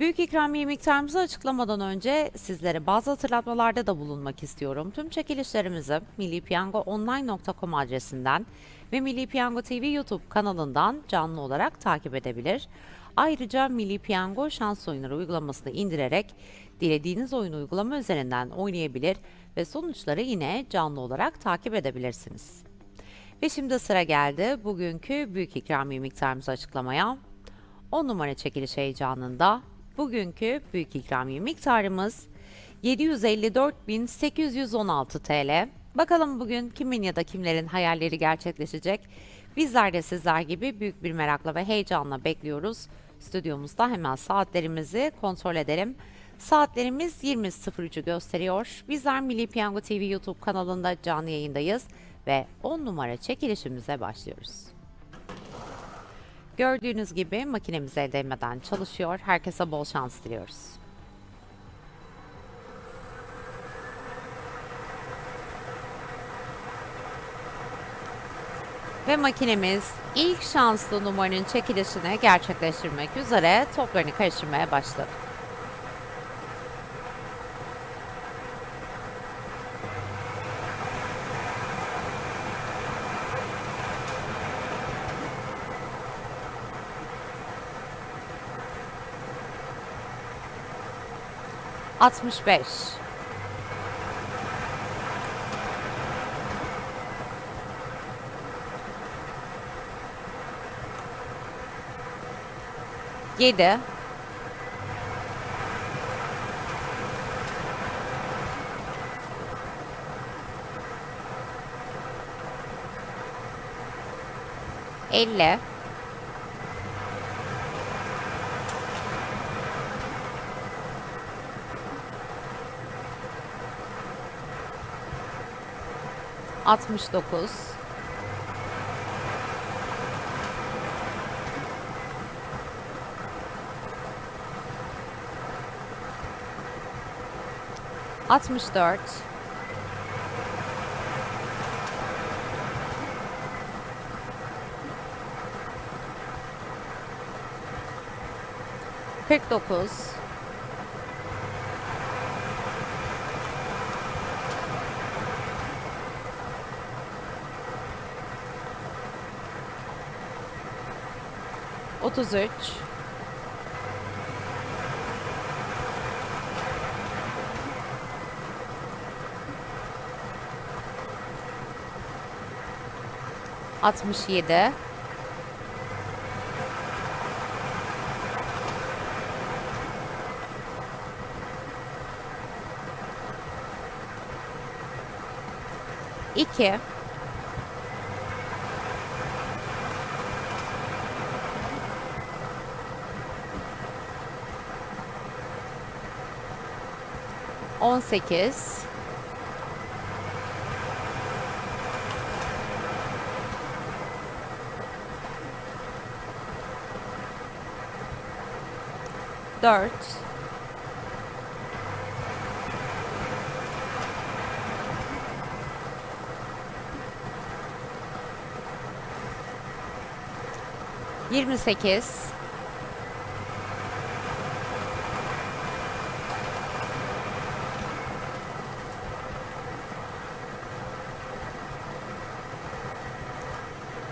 Büyük ikramiye miktarımızı açıklamadan önce sizlere bazı hatırlatmalarda da bulunmak istiyorum. Tüm çekilişlerimizi millipiyangoonline.com adresinden ve Milli Piyango TV YouTube kanalından canlı olarak takip edebilir. Ayrıca Milli Piyango şans oyunları uygulamasını indirerek dilediğiniz oyun uygulama üzerinden oynayabilir ve sonuçları yine canlı olarak takip edebilirsiniz. Ve şimdi sıra geldi bugünkü büyük ikramiye miktarımızı açıklamaya. 10 numara çekiliş heyecanında bugünkü büyük ikramiye miktarımız 754.816 TL. Bakalım bugün kimin ya da kimlerin hayalleri gerçekleşecek? Bizler de sizler gibi büyük bir merakla ve heyecanla bekliyoruz. Stüdyomuzda hemen saatlerimizi kontrol edelim. Saatlerimiz 20.03'ü gösteriyor. Bizler Milli Piyango TV YouTube kanalında canlı yayındayız ve 10 numara çekilişimize başlıyoruz. Gördüğünüz gibi makinemiz el değmeden çalışıyor. Herkese bol şans diliyoruz. Ve makinemiz ilk şanslı numaranın çekilişini gerçekleştirmek üzere toplarını karıştırmaya başladı. Altmış beş. Yedi. Elli. Altmış dokuz. Altmış dört. Kırk dokuz. 33 67 2 18 4 28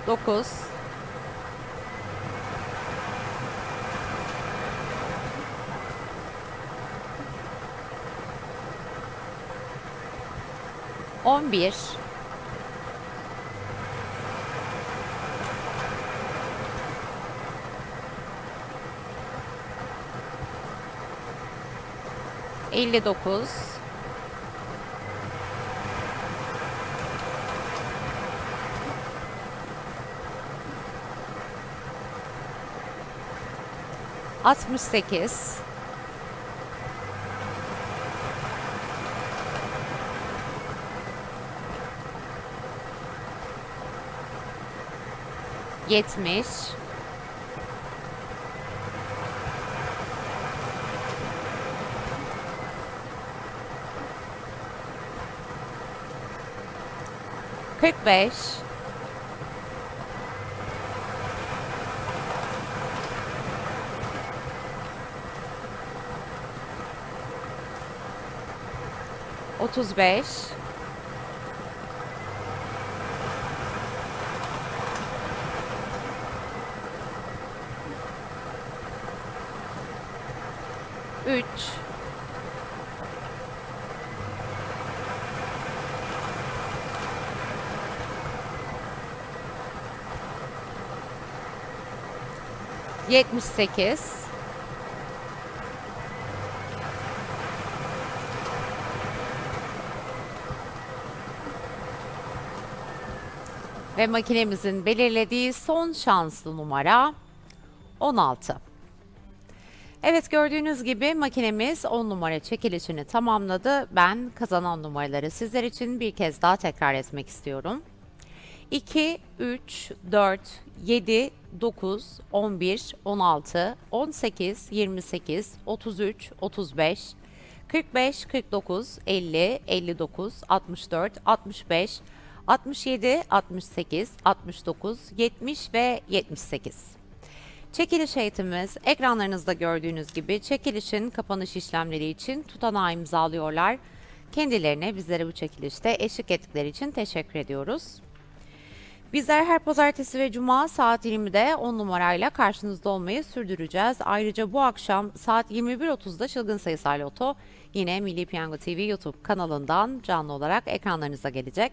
9 11 59 68 70 45 35 3 78 Ve makinemizin belirlediği son şanslı numara 16. Evet gördüğünüz gibi makinemiz 10 numara çekilişini tamamladı. Ben kazanan numaraları sizler için bir kez daha tekrar etmek istiyorum. 2, 3, 4, 7, 9, 11, 16, 18, 28, 33, 35, 45, 49, 50, 59, 64, 65, 67, 68, 69, 70 ve 78. Çekiliş eğitimimiz ekranlarınızda gördüğünüz gibi çekilişin kapanış işlemleri için tutanağı imzalıyorlar. Kendilerine bizlere bu çekilişte eşlik ettikleri için teşekkür ediyoruz. Bizler her pazartesi ve cuma saat 20'de 10 numarayla karşınızda olmayı sürdüreceğiz. Ayrıca bu akşam saat 21.30'da Çılgın Sayısal Loto yine Milli Piyango TV YouTube kanalından canlı olarak ekranlarınıza gelecek.